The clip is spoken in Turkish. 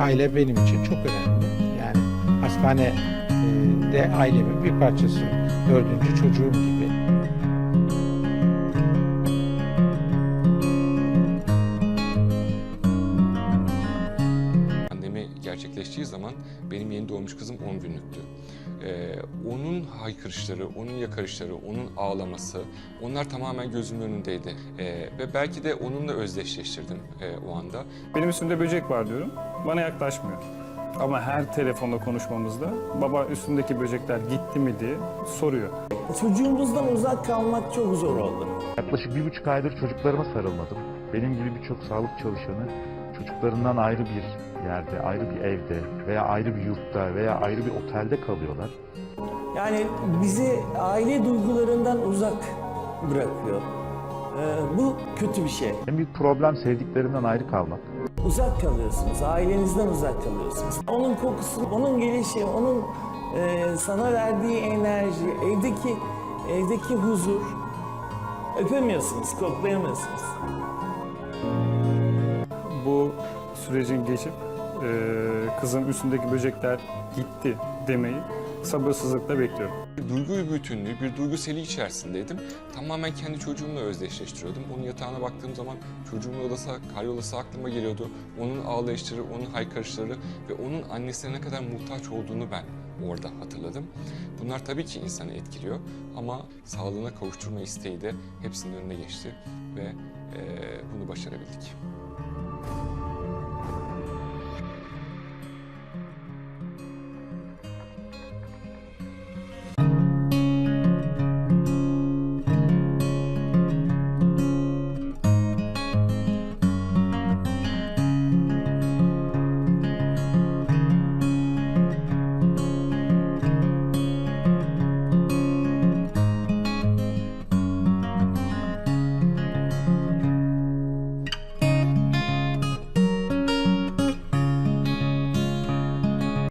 aile benim için çok önemli. Yani hastane e, ailemin bir parçası. Dördüncü çocuğum gibi. Gerçekleştiği zaman benim yeni doğmuş kızım 10 günlüktü. Ee, onun haykırışları, onun yakarışları, onun ağlaması, onlar tamamen gözümün önündeydi. Ee, ve belki de onunla özdeşleştirdim e, o anda. Benim üstümde böcek var diyorum. Bana yaklaşmıyor. Ama her telefonda konuşmamızda baba üstündeki böcekler gitti mi diye soruyor. Çocuğumuzdan uzak kalmak çok zor oldu. Yaklaşık bir buçuk aydır çocuklarıma sarılmadım. Benim gibi birçok sağlık çalışanı çocuklarından ayrı bir yerde, ayrı bir evde veya ayrı bir yurtta veya ayrı bir otelde kalıyorlar. Yani bizi aile duygularından uzak bırakıyor. Ee, bu kötü bir şey. En büyük problem sevdiklerinden ayrı kalmak. Uzak kalıyorsunuz, ailenizden uzak kalıyorsunuz. Onun kokusu, onun gelişi, onun e, sana verdiği enerji, evdeki evdeki huzur öpemiyorsunuz, koklayamıyorsunuz. Bu sürecin geçip kızın üstündeki böcekler gitti demeyi sabırsızlıkla bekliyorum. Bir duygu bütünlüğü, bir duygu seli içerisindeydim. Tamamen kendi çocuğumla özdeşleştiriyordum. Onun yatağına baktığım zaman çocuğumun odası, karyolası aklıma geliyordu. Onun ağlayışları, onun haykırışları ve onun annesine ne kadar muhtaç olduğunu ben orada hatırladım. Bunlar tabii ki insanı etkiliyor ama sağlığına kavuşturma isteği de hepsinin önüne geçti ve eee, bunu başarabildik.